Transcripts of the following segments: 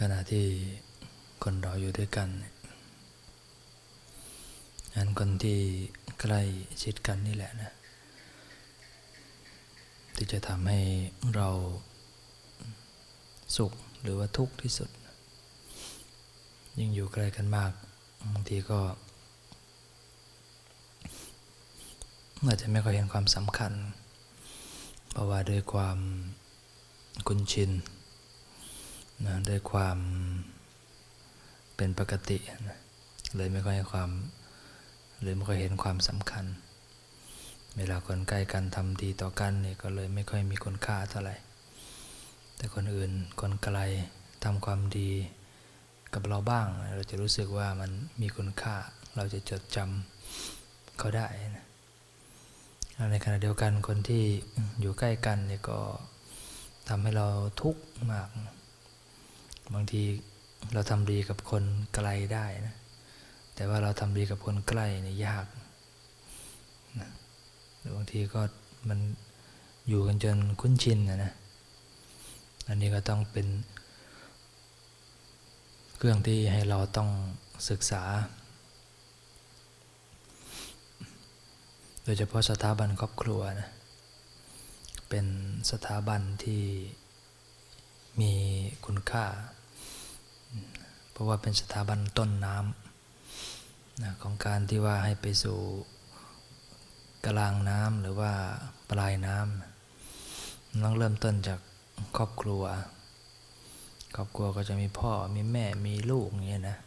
ขณะที่คนเราอยู่ด้วยกันงานคนที่ใกล้ชิดกันนี่แหละนะ ที่จะทำให้เราสุขหรือว่าทุกข์ที่สุด ยิ่งอยู่ใกล้กันมากบางทีก็อาจจะไม่ค่อยเห็นความสำคัญ เพราะว่าด้วยความคุ้นชิน นะด้วยความเป็นปกตินะเลยไม่ค่อยให้ความเลยไม่ค่อยเห็นความสำคัญ เวลาคนใกล้กันทำดีต่อกันเนี่ยก็เลยไม่ค่อยมีคุณค่าเท่าไหร่ แต่คนอื่นคนไกลทำความดีกับเราบ้าง เราจะรู้สึกว่ามันมีคุณค่า เราจะจดจำเขาได้นะในขณะเดียวกันคนที่อยู่ใกล้กันเนี่ยก็ทำให้เราทุกข์มาก บางทีเราทำดีกับคนไกลได้นะแต่ว่าเราทำดีกับคนใกล้เนี่ยยากนะหรือบางทีก็มันอยู่กันจนคุ้นชินนะนะ อันนี้ก็ต้องเป็น เครื่องที่ให้เราต้องศึกษา โดยเฉพาะสถาบันครอบครัวนะ เป็นสถาบันที่มีคุณค่า เพราะว่าเป็นสถาบันต้นน้ำนะของการที่ว่าให้ไปสู่กลางน้ำหรือว่าปลายน้ำต้องเริ่มต้นจากครอบครัว ครอบครัวก็จะมีพ่อมีแม่มีลูกอย่างเงี้ยนะ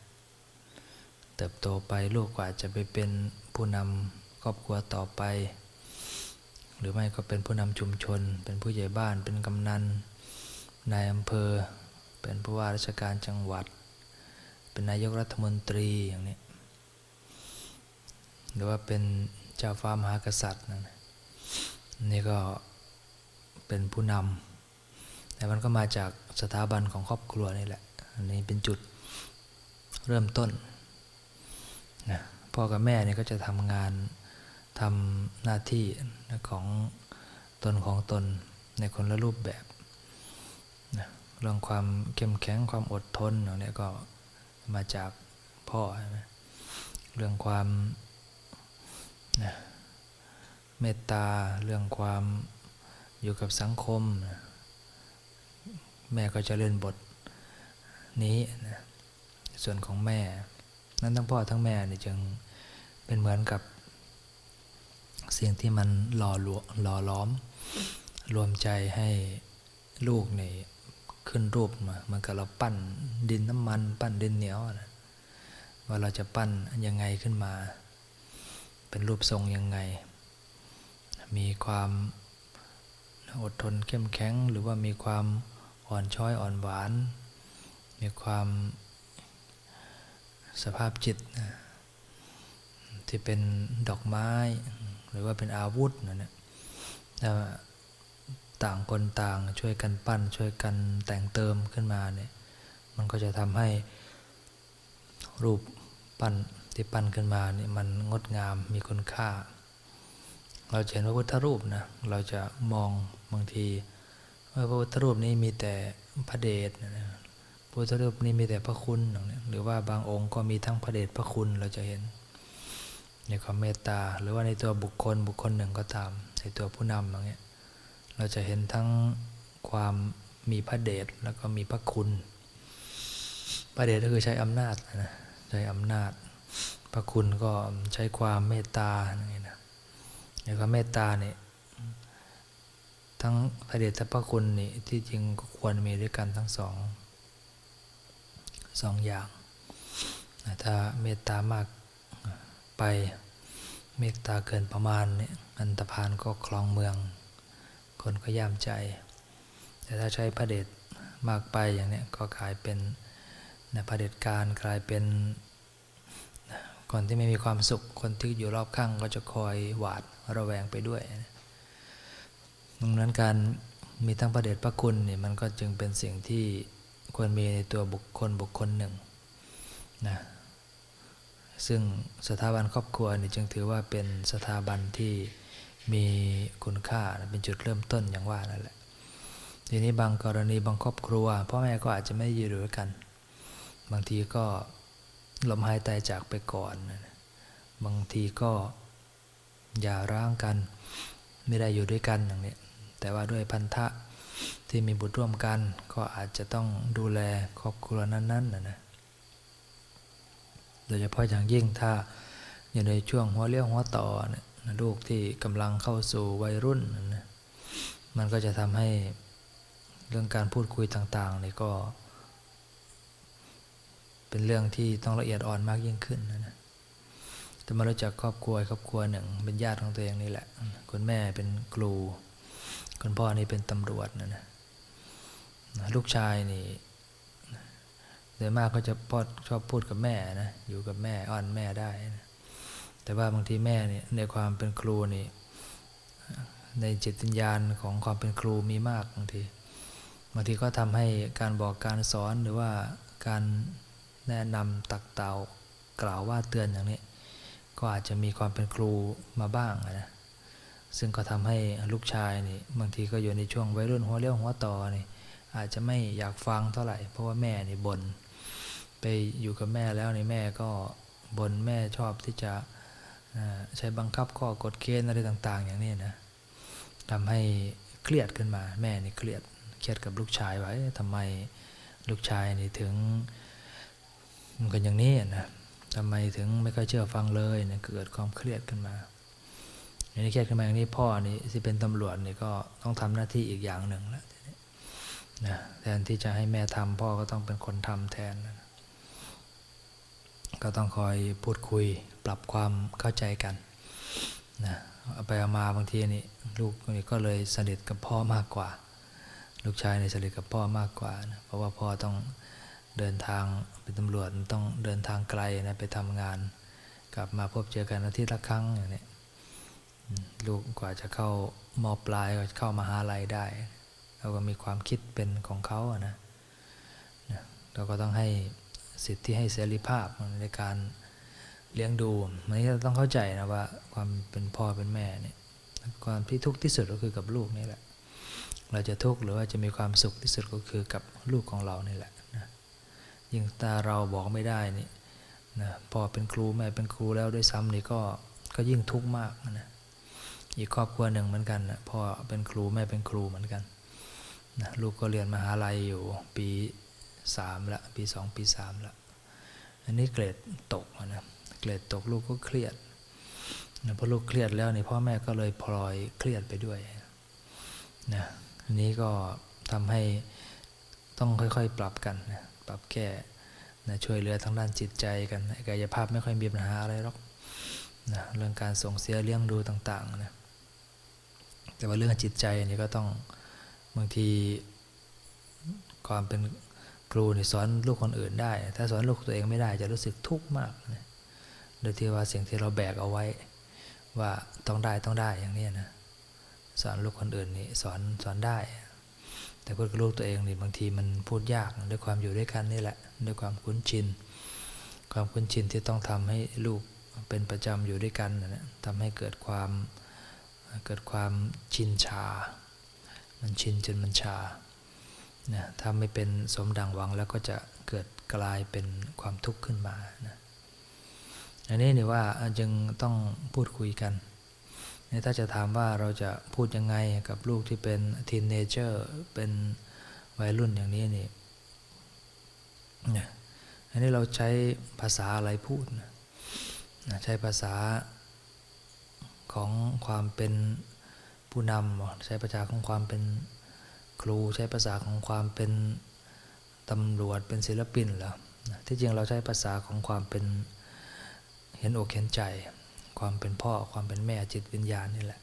เติบโตไปลูกก็อาจะไปเป็นผู้นำครอบครัวต่อไป หรือไม่ก็เป็นผู้นำชุมชน เป็นผู้ใหญ่บ้านเป็นกำนันนายอำเภอ เป็นผู้ว่าราชการจังหวัด เป็นนายกรัฐมนตรีอย่างนี้หรือว่าเป็นเจ้าฟ้ามหากษัตริย์นั่นนะนี่ก็เป็นผู้นำแต่มันก็มาจากสถาบันของครอบครัวนี่แหละ อันนี้เป็นจุดเริ่มต้นนะพ่อกับแม่เนี่ยก็จะทำงานทำหน้าที่ของตนของตนในคนละรูปแบบ เรื่องความเข้มแข็งความอดทนเนี่ยก็มาจากพ่อใช่ไหมเรื่องความนะเมตตาเรื่องความอยู่กับสังคม แม่ก็จะเล่นบทนี้นะส่วนของแม่ นั้นทั้งพ่อทั้งแม่เนี่ยจึงเป็นเหมือนกับสิ่งที่มันหล่อลวหล่อล้อม รวมใจให้ลูกนี่ ขึ้นรูปมาเหมือนกับเราปั้นดินน้ำมัน ปั้นดินเหนียวนะว่าเราจะปั้นยังไงขึ้นมา เป็นรูปทรงยังไง มีความอดทนเข้มแข็ง หรือว่ามีความอ่อนช้อยอ่อนหวาน มีความสภาพจิตนะที่เป็นดอกไม้ หรือว่าเป็นอาวุธนั่นแหละ ต่างคนต่างช่วยกันปั้น ช่วยกันแต่งเติมขึ้นมาเนี่ยมันก็จะทำให้รูปปั้นที่ปั้นขึ้นมาเนี่ยมันงดงามมีคุณค่า เราเห็นพระพุทธรูปนะเราจะมองบางทีว่าพระพุทธรูปนี้มีแต่พระเดชนะพระพุทธรูปนี้มีแต่พระคุณหรือว่าบางองค์ก็มีทั้งพระเดชพระคุณเราจะเห็นในความเมตตาหรือว่าในตัวบุคคลบุคคลหนึ่งก็ตามในตัวผู้นำอย่างเงี้ย เราจะเห็นทั้งความมีพระเดชแล้วก็มีพระคุณ พระเดชก็คือใช้อำนาจนะใช้อำนาจ พระคุณก็ใช้ความเมตตาอย่างเงี้นะในความเมตตาเนี่ยทั้งพระเดชและพระคุณนี่ที่จริงก็ควรมีด้วยกันทั้งสองสองอย่างถ้าเมตตามากไปเมตตาเกินประมาณเนี่ยอันตรพานก็คลองเมือง คนก็ย่ามใจ แต่ถ้าใช้พระเดชมากไปอย่างนี้ก็กลายเป็นนะพระเดชการกลายเป็นคนที่ไม่มีความสุขคนที่อยู่รอบข้างก็จะคอยหวาดระแวงไปด้วยดังนั้นการมีทั้งพระเดชพระคุณนี่มันก็จึงเป็นสิ่งที่ควรมีในตัวบุคคลบุคคลหนึ่งนะซึ่งสถาบันครอบครัวนี่จึงถือว่าเป็นสถาบันที่ มีคุณค่าเป็นจุดเริ่มต้นอย่างว่านั่นแหละทีนี้บางกรณีบางครอบครัวพ่อแม่ก็อาจจะไม่อยู่ด้วยกัน บางทีก็ลมหายใจจากไปก่อน บางทีก็อย่าร้างกัน ไม่ได้อยู่ด้วยกันอย่างนี้แต่ว่าด้วยพันธะที่มีบุตรร่วมกัน ก็อาจจะต้องดูแลครอบครัวนั้นๆนะนะโดยเฉพาะอย่างยิ่งถ้าอยู่ในช่วงหัวเลี้ยวหัวต่อเนะ ลูกที่กำลังเข้าสู่วัยรุ่นนะนะมันก็จะทำให้เรื่องการพูดคุยต่างๆนี่ก็ เป็นเรื่องที่ต้องละเอียดอ่อนมากยิ่งขึ้นนะนะมารู้จักครอบครัวครอบครัวหนึ่ง เป็นญาติของตัวเองนี่แหละ คุณแม่เป็นครู คุณพ่อนี่เป็นตำรวจนะนะลูกชายนี่โดยมากก็จะพอชอบพูดกับแม่นะ อยู่กับแม่อ้อนแม่ได้นะ แต่ว่าบางทีแม่เนี่ยในความเป็นครูนี่ในจิตวิญญาณของความเป็นครูมีมากบางทีบางทีก็ทำให้การบอกการสอนหรือว่าการแนะนำตักเตากล่าวว่าเตือนอย่างนี้ ก็อาจจะมีความเป็นครูมาบ้างนะซึ่งก็ทำให้ลูกชายนี่บางทีก็อยู่ในช่วงวัยรุ่นหัวเลี้ยวหัวต่อนี่อาจจะไม่อยากฟังเท่าไหร่ เพราะว่าแม่นี่บน่นไปอยู่กับแม่แล้วนี่แม่ก็บน่นแม่ชอบที่จะ ใช้บังคับข้อกฎเกณฑ์อะไรต่าง ๆ อย่างนี้นะทำให้เครียดขึ้นมา แม่นี่เครียดเครียดกับลูกชายไว้ทำไมลูกชายนี่ถึงมันกันอย่างนี้นะทำไมถึงไม่ค่อยเชื่อฟังเลยเนี่ยเกิดความเครียดขึ้นมาอย่างนี้เครียดขึ้นมาอย่างนี้พ่อนี่ที่เป็นตำรวจนี่ก็ต้องทำหน้าที่อีกอย่างหนึ่งแล้วนะแทนที่จะให้แม่ทำพ่อก็ต้องเป็นคนทำแทนนะก็ต้องคอยพูดคุย ปรับความเข้าใจกันนะเอาไปเอามาบางทีนี่ลูกนี่ก็เลยสนิทกับพ่อมากกว่า ลูกชายในสนิทกับพ่อมากกว่านะเพราะว่าพ่อต้องเดินทางเป็นตำรวจต้องเดินทางไกลนะไปทำงาน กลับมาพบเจอกันอาทิตย์ละครั้งอย่างนี้ลูกกว่าจะเข้ามอปลายก็เข้ามาหาลัยได้เราก็มีความคิดเป็นของเขาอะนะเราก็ต้องให้สิทธิให้เสรีภาพในการ เลี้ยงดูมันนี้เราต้องเข้าใจนะว่า ความเป็นพ่อเป็นแม่เนี่ยความที่ทุกข์ที่สุดก็คือกับลูกนี่แหละ เราจะทุกข์หรือว่าจะมีความสุขที่สุดก็คือกับลูกของเรานี่แหละนะยิ่งตาเราบอกไม่ได้นี่นะพ่อเป็นครูแม่เป็นครูแล้วด้วยซ้ำนี่ก็ก็ยิ่งทุกข์มากนะอีกครอบครัวหนึ่งเหมือนกันนะพ่อเป็นครูแม่เป็นครูเหมือนกันนะลูกก็เรียนมหาลัยอยู่ปีสามละปีสองปีสามละอันนี้เกรดตกนะ เกรดตกลูกก็เครียดนะพอลูกเครียดแล้วนี่พ่อแม่ก็เลยพลอยเครียดไปด้วยนะอันนี้ก็ทำให้ต้องค่อยๆ ปรับกันนะปรับแก้นะช่วยเหลือทางด้านจิตใจกันกายภาพไม่ค่อยมีปัญหาอะไรหรอกนะเรื่องการส่งเสียเลี้ยงดูต่างๆนะแต่ว่าเรื่องจิตใจนี่ก็ต้องบางทีความเป็นครูนี่สอนลูกคนอื่นได้ ถ้าสอนลูกตัวเองไม่ได้จะรู้สึกทุกข์มากนะ โดยที่ว่าสิ่งที่เราแบกเอาไว้ ว่าต้องได้ต้องได้อย่างนี้นะสอนลูกคนอื่นนี่สอนสอนได้ แต่พูดกับลูกตัวเองนี่บางทีมันพูดยากด้วยความอยู่ด้วยกันนี่แหละด้วยความคุ้นชิน ความคุ้นชินที่ต้องทำให้ลูกเป็นประจำอยู่ด้วยกันนะทำให้เกิดความเกิดความชินชา มันชินจนมันชานะถ้าไม่เป็นสมดังหวังแล้วก็จะเกิดกลายเป็นความทุกข์ขึ้นมานะ อันนี้นี่ว่าจึงต้องพูดคุยกันถ้าจะถามว่าเราจะพูดยังไงกับลูกที่เป็นทีนเนเจอร์เป็นวัยรุ่นอย่างนี้นี่เนี่ยอันนี้เราใช้ภาษาอะไรพูดนะใช้ภาษาของความเป็นผู้นำใช้ภาษาของความเป็นครูใช้ภาษาของความเป็นตำรวจเป็นศิลปินเหรอที่จริงเราใช้ภาษาของความเป็น เห็นอกเห็นใจ ความเป็นพ่อความเป็นแม่จิตวิญญาณนี่แหละ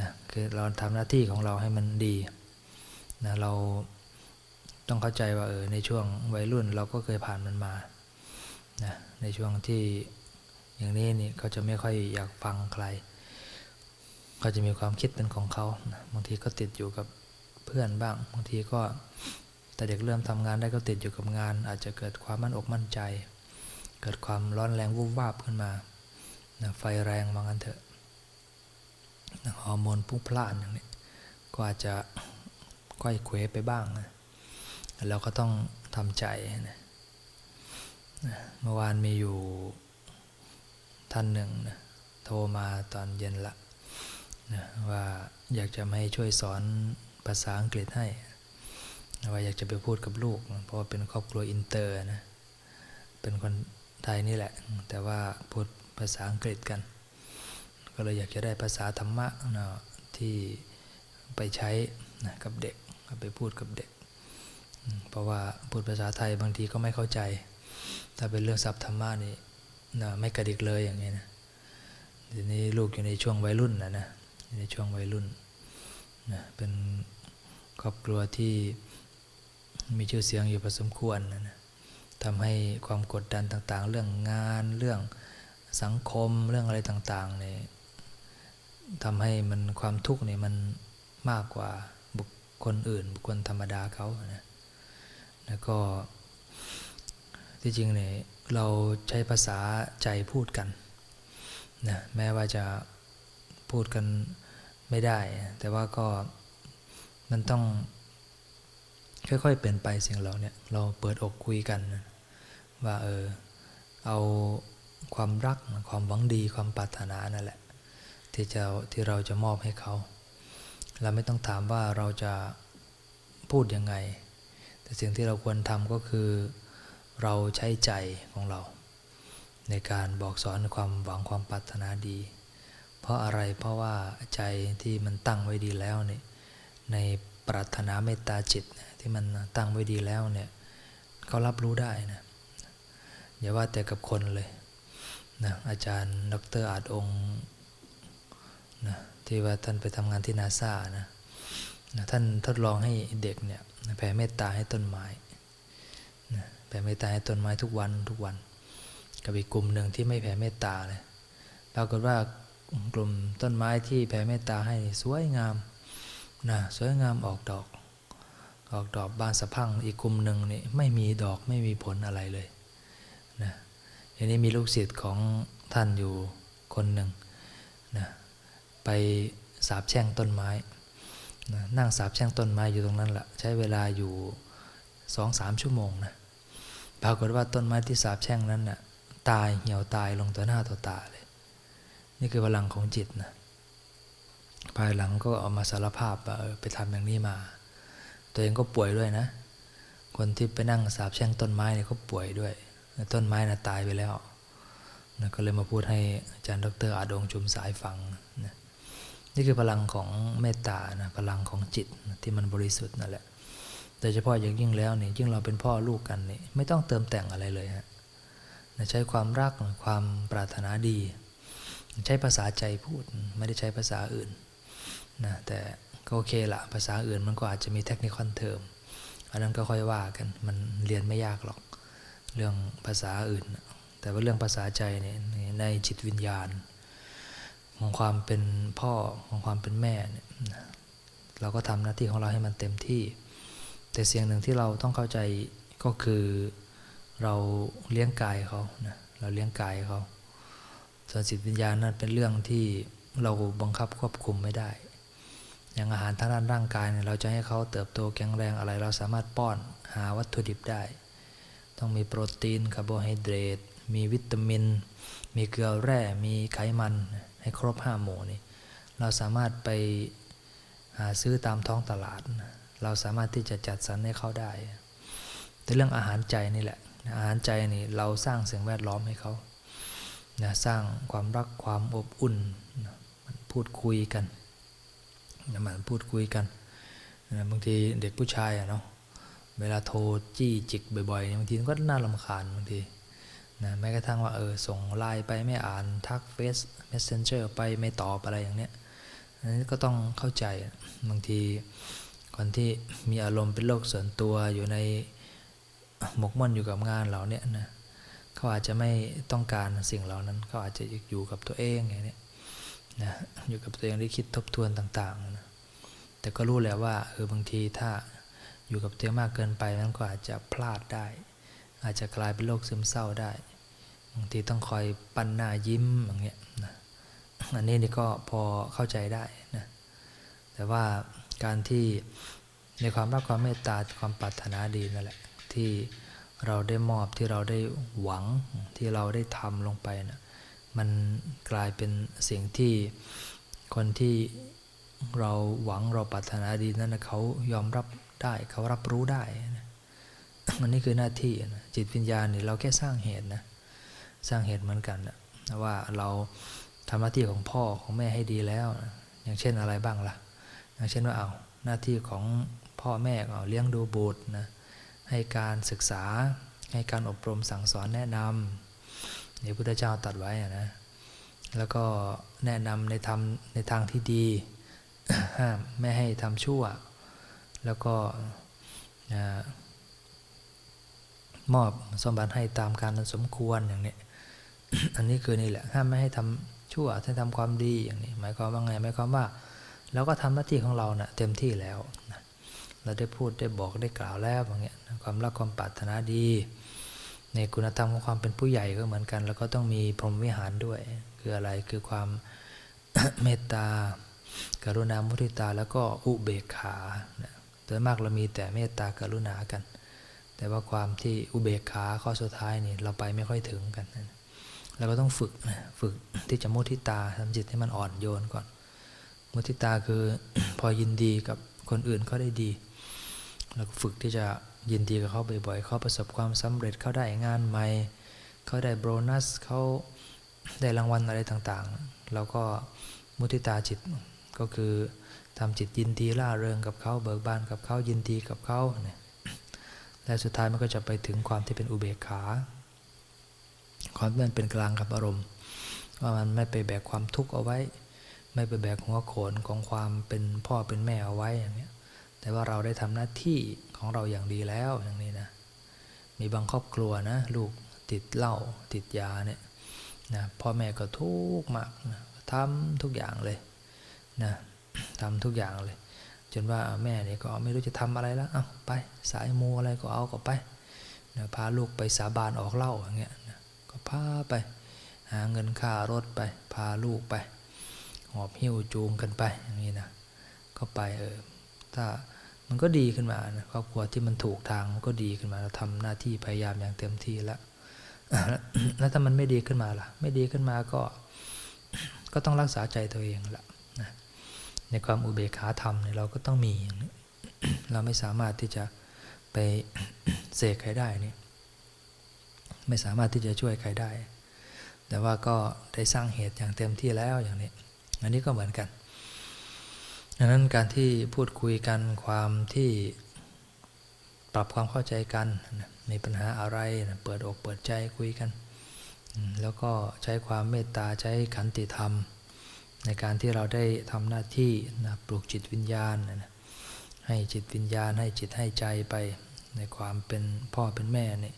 นะคือเราทำหน้าที่ของเราให้มันดีนะเราต้องเข้าใจว่าเออในช่วงวัยรุ่นเราก็เคยผ่านมันมานะในช่วงที่อย่างนี้นี่เขาจะไม่ค่อยอยากฟังใครเขาจะมีความคิดเป็นของเขาบางทีก็ติดอยู่กับเพื่อนบ้าง บางทีก็แต่เด็กเริ่มทำงานได้ก็ติดอยู่กับงาน อาจจะเกิดความมั่นอกมั่นใจ เกิดความร้อนแรงวุบวาบขึ้นมาไฟแรงบางอันเถอะฮอร์โมนพุ่งพล่านอย่างนี้ก็อาจจะก้อยเควไปบ้างนะเราก็ต้องทำใจนะนะเมื่อวานมีอยู่ท่านหนึ่งนะโทรมาตอนเย็นละนะว่าอยากจะให้ช่วยสอนภาษาอังกฤษให้ว่าอยากจะไปพูดกับลูก เพราะว่าเป็นครอบครัวอินเตอร์นะเป็นคน ไทยนี่แหละ แต่ว่าพูดภาษาอังกฤษกัน ก็เลยอยากจะได้ภาษาธรรมะนะที่ไปใช้นะกับเด็กไปพูดกับเด็ก เพราะว่าพูดภาษาไทยบางทีก็ไม่เข้าใจ ถ้าเป็นเรื่องศัพท์ธรรมะนี่นะไม่กระดิกเลยอย่างเงี้นะทีนี้ลูกอยู่ในช่วงวัยรุ่นนะนะในช่วงวัยรุ่นนะเป็นครอบครัวที่มีชื่อเสียงอยู่พอสมควรนะนะ ทำให้ความกดดันต่างๆ เรื่องงานเรื่องสังคมเรื่องอะไรต่างๆเนี่ยทำให้มันความทุกข์เนี่ยมันมากกว่าบุคคลอื่น บุคคลธรรมดาเขานะแล้วก็ที่จริงเนี่ยเราใช้ภาษาใจพูดกันนะแม้ว่าจะพูดกันไม่ได้ แต่ว่าก็มันต้องค่อยๆเป็นไปสิ่งเราเนี่ยเราเปิดอกคุยกันนะ ว่าเออเอาความรักความหวังดีความปรารถนานั่นแหละ ที่จะที่เราจะมอบให้เขาเราไม่ต้องถามว่าเราจะพูดยังไง แต่สิ่งที่เราควรทำก็คือ เราใช้ใจของเรา ในการบอกสอนความหวังความปรารถนาดี เพราะอะไรเพราะว่าใจที่มันตั้งไว้ดีแล้วเนี่ยในปรารถนาเมตตาจิตที่มันตั้งไว้ดีแล้วเนี่ยเขารับรู้ได้นะ อย่าว่าแต่กับคนเลยนะอาจารย์ ดรอาจองค์นะที่ว่าท่านไปทำงานที่นาซานะนะท่านทดลองให้เด็กเนี่ยแผ่เมตตาให้ต้นไม้นะแผ่เมตตาให้ต้นไม้ทุกวันทุกวัน กับอีกกลุ่มหนึ่งที่ไม่แผ่เมตตาเลยปรากฏว่ากลุ่มต้นไม้ที่แผ่เมตตาให้สวยงามนะสวยงามออกดอก ออกดอกบานสะพังอีกกลุ่มหนึ่งนี่ไม่มีดอกไม่มีผลอะไรเลย ทีนี้มีลูกศิษย์ของท่านอยู่คนหนึ่งนะไปสาบแช่งต้นไม้นะนั่งสาบแช่งต้นไม้อยู่ตรงนั้นแหละใช้เวลาอยู่สองสามชั่วโมงนะปรากฏว่าต้นไม้ที่สาบแช่งนั้นน่ะตายเหี่ยวตายลงต่อหน้าต่อตาเลย นี่คือพลังของจิตนะภายหลังก็เอามาสารภาพว่าไปทำอย่างนี้มา ตัวเองก็ป่วยด้วยนะ คนที่ไปนั่งสาบแช่งต้นไม้เนี่ยก็ป่วยด้วย ต้นไม้น่ะตายไปแล้วนะก็เลยมาพูดให้อาจารย์ดรอาดงชุมสายฟังนะนี่คือพลังของเมตตานะพลังของจิตนะที่มันบริสุทธิ์นั่นแหละโดยเฉพาะอย่างยิ่งแล้วนี่ยิ่งเราเป็นพ่อลูกกันนี่ไม่ต้องเติมแต่งอะไรเลยฮะใช้ความรักความปรารถนาดี ใช้ภาษาใจพูดไม่ได้ใช้ภาษาอื่นนะแต่ก็โอเคละภาษาอื่นมันก็อาจจะมีเทคนิคอนเทอมอันนั้นก็ค่อยว่ากันมันเรียนไม่ยากหรอก เรื่องภาษาอื่น แต่ว่าเรื่องภาษาใจเนี่ยในจิตวิญญาณ ของความเป็นพ่อของความเป็นแม่เนี่ยเราก็ทำหน้าที่ของเราให้มันเต็มที่ แต่เสียงหนึ่งที่เราต้องเข้าใจก็คือเราเลี้ยงกายเขานะเราเลี้ยงกายเขาส่วนจิตวิญญาณนั้นเป็นเรื่องที่เราบังคับควบคุมไม่ได้ อย่างอาหารทางด้านร่างกายเนี่ยเราจะให้เขาเติบโตแข็งแรงอะไร เราสามารถป้อนหาวัตถุดิบได้ ต้องมีโปรตีนคาร์โบไฮเดรตมีวิตามิน มีเกลือแร่มีไขมัน ให้ครบห้าหมู่นี่เราสามารถไปหาซื้อตามท้องตลาด เราสามารถที่จะจัดสรรให้เขาได้ แต่เรื่องอาหารใจนี่แหละ อาหารใจนี่เราสร้างสิ่งแวดล้อมให้เขานะสร้างความรักความอบอุ่นมันพูดคุยกันนะมันพูดคุยกันนะบางทีเด็กผู้ชายอะเนาะ เวลาโทรจี้จิกบ่อยๆบางทีก็น่าลำคาญบางทีนะแม้กระทั่งว่าเออส่งไลน์ไปไม่อ่านทักเฟซ messenger ไปไม่ตอบอะไรอย่างเนี้ยอันนี้ก็ต้องเข้าใจบางทีคนที่มีอารมณ์เป็นโรคส่วนตัวอยู่ในหมกมุ่นอยู่กับงานเราเนี่ยนะเขาอาจจะไม่ต้องการสิ่งเหล่านั้นเขาอาจจะอยู่กับตัวเองอย่างนี้นะอยู่กับตัวเองได้คิดทบทวนต่างๆนะแต่ก็รู้แล้วว่าเออบางทีถ้า อยู่กับตัวเองมากเกินไปมันก็อาจจะพลาดได้ อาจจะกลายเป็นโรคซึมเศร้าได้บางทีต้องคอยปั้นหน้ายิ้มอย่างเงี้ยนะอันนี้นี่ก็พอเข้าใจได้นะแต่ว่าการที่ในความรักความเมตตาความปรารถนาดีนั่นแหละ ที่เราได้มอบที่เราได้หวังที่เราได้ทำลงไปนะมันกลายเป็นสิ่งที่คนที่เราหวังเราปรารถนาดีนั้นนะเขายอมรับ ได้เขารับรู้ได้นะอันนี้คือหน้าที่นะจิตวิญญาณเนี่ยเราแค่สร้างเหตุนะสร้างเหตุเหมือนกันนะว่าเราทำหน้าที่ของพ่อของแม่ให้ดีแล้วนะอย่างเช่นอะไรบ้างล่ะ อย่างเช่นว่าเอาหน้าที่ของพ่อแม่ก็เอาเลี้ยงดูบุตรนะให้การศึกษาให้การอบรมสั่งสอนแนะนำเนี่พุทธเจ้าตัดไว้อะนะแล้วก็แนะนำในทำในทางที่ดีห้ามไม่ให้ทำชั่ว แล้วก็มอบสมบัติให้ตามการสมควรอย่างนี้อันนี้คือนี่แหละห้ามไม่ให้ทำชั่วให้ทำความดีอย่างนี้ หมายความว่าไงหมายความว่าเราก็ทำหน้าที่ของเรานะ่ะเต็มที่แล้วนะเราได้พูดได้บอกได้กล่าวแล้วอย่างเงี้ยความรักความปรารถนาดี ในคุณธรรมของความเป็นผู้ใหญ่ก็เหมือนกัน แล้วก็ต้องมีพรหมวิหารด้วย คืออะไรคือความเมตตากรุณามุทิตาแล้วก็อุเบกขานะ โดยมากเรามีแต่เมตตากรุณากัน แต่ว่าความที่อุเบกขาข้อสุดท้ายนี่เราไปไม่ค่อยถึงกันเราก็ต้องฝึกฝึกที่จะมุทิตาทำจิตให้มันอ่อนโยนก่อน มุทิตาคือพอยินดีกับคนอื่นเขาได้ดีเราก็ฝึกที่จะยินดีกับเขาบ่อยๆเขาประสบความสำเร็จเขาได้งานใหม่เขาได้โบนัสเขาได้รางวัลอะไรต่างๆเราก็มุทิตาจิตก็คือ ทำจิตยินดีล่าเริงกับเขาเบิกบานกับเขายินดีกับเขาเนี่ยและสุดท้ายมันก็จะไปถึงความที่เป็นอุเบกขา ความที่มันเป็นกลางกับอารมณ์ ว่ามันไม่ไปแบกความทุกข์เอาไว้ ไม่ไปแบกหัวโขนของความเป็นพ่อเป็นแม่เอาไว้อย่างนี้แต่ว่าเราได้ทำหน้าที่ของเราอย่างดีแล้วอย่างนี้นะ มีบางครอบครัวนะลูกติดเหล้าติดยาเนี่ยนะพ่อแม่ก็ทุกข์มากนะทำทุกอย่างเลยนะ ทำทุกอย่างเลย จนว่าแม่เนี่ยก็ไม่รู้จะทำอะไรแล้วเอาไปสายมูอะไรก็เอาก็ไปนะพาลูกไปสาบานออกเล้าอย่างเงี้ยนะก็พาไป หาเงินค่ารถไป พาลูกไป หอบหิ้วจูงกันไปอย่างนี้นะก็ไปเออถ้ามันก็ดีขึ้นมานะครอบครัวที่มันถูกทางมันก็ดีขึ้นมาเราทำหน้าที่พยายามอย่างเต็มที่แล้วแล้วถ้ามันไม่ดีขึ้นมาล่ะ ไม่ดีขึ้นมาก็ ก็ต้องรักษาใจตัวเองละ ในความอุเบกขาธรรมเนี่ยเราก็ต้องมีอย่างนี้เราไม่สามารถที่จะไปเสกใครได้นี่ไม่สามารถที่จะช่วยใครได้ แต่ว่าก็ได้สร้างเหตุอย่างเต็มที่แล้วอย่างนี้ อันนี้ก็เหมือนกันดังนั้นการที่พูดคุยกันความที่ปรับความเข้าใจกัน มีปัญหาอะไร เปิดอกเปิดใจคุยกัน แล้วก็ใช้ความเมตตาใช้ขันติธรรม ในการที่เราได้ทำหน้าที่นะปลูกจิตวิญญาณนะให้จิตวิญญาณให้จิตให้ใจไปในความเป็นพ่อเป็นแม่เนี่ย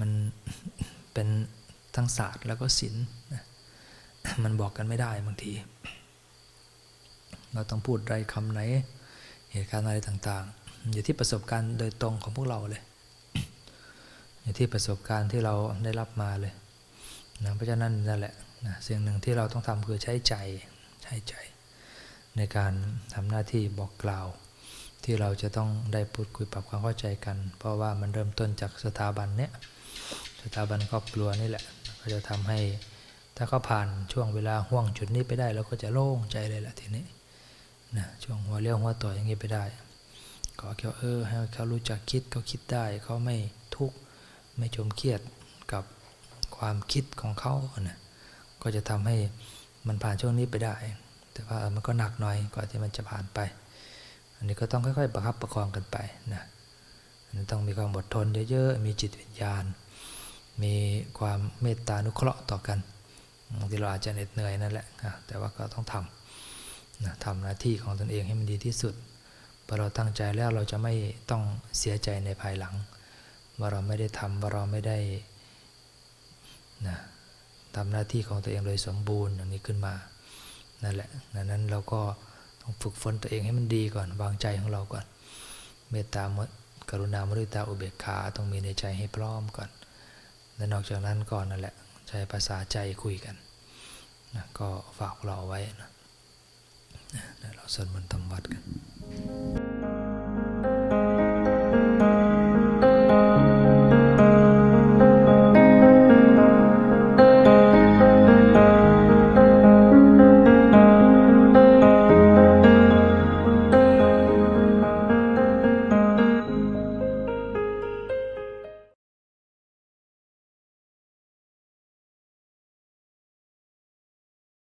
มันเป็นทั้งศาสตร์แล้วก็ศิลป์นะมันบอกกันไม่ได้บางที เราต้องพูดไรคำไหน เหตุการณ์อะไรต่างๆ อยู่ที่ประสบการณ์โดยตรงของพวกเราเลย อยู่ที่ประสบการณ์ที่เราได้รับมาเลยนะเพราะฉะนั้นนั่นแหละ นะสิ่งหนึ่งที่เราต้องทำคือใช้ใจใช้ใจ ในการทำหน้าที่บอกกล่าว ที่เราจะต้องได้พูดคุยปรับความเข้าใจกัน เพราะว่ามันเริ่มต้นจากสถาบันเนี้ยสถาบันครอบครัวนี่แหละ ก็จะทำให้ถ้าเขาผ่านช่วงเวลาห่วงจุดนี้ไปได้เราก็จะโล่งใจเลยแหละทีนี้นะช่วงหัวเลี้ยวหัวต่ออย่างนี้ไปได้ก็แค่เออให้เขารู้จักคิดเขาคิดได้เขาไม่ทุกข์ไม่จมเครียดกับความคิดของเขานะ ก็จะทำให้มันผ่านช่วงนี้ไปได้ แต่ว่ามันก็หนักหน่อยกว่าที่มันจะผ่านไป อันนี้ก็ต้องค่อยๆ ประคับประคองกันไปนะอันนี้ต้องมีความอดทนเยอะๆ มีจิตวิญญาณ มีความเมตตานุเคราะห์ต่อกันบางทีเราอาจจะเหน็ดเหนื่อยนั่นแหละนะแต่ว่าก็ต้องทำนะทำหน้าที่ของตนเองให้มันดีที่สุดพอเราตั้งใจแล้วเราจะไม่ต้องเสียใจในภายหลัง ว่าเราไม่ได้ทำว่าเราไม่ได้นะ ทำหน้าที่ของตัวเองโดยสมบูรณ์อย่างนี้ขึ้นมา นั่นแหละดังนั้นเราก็ต้องฝึกฝนตัวเองให้มันดีก่อน วางใจของเราก่อน เมตตามกรุณามรุตาอุเบกขาต้องมีในใจให้พร้อมก่อน และนอกจากนั้นก่อนนั่นแหละใช้ภาษาใจคุยกันนะก็ฝากเราเอาไว้นะนะเราสวดมนต์ทำวัดกัน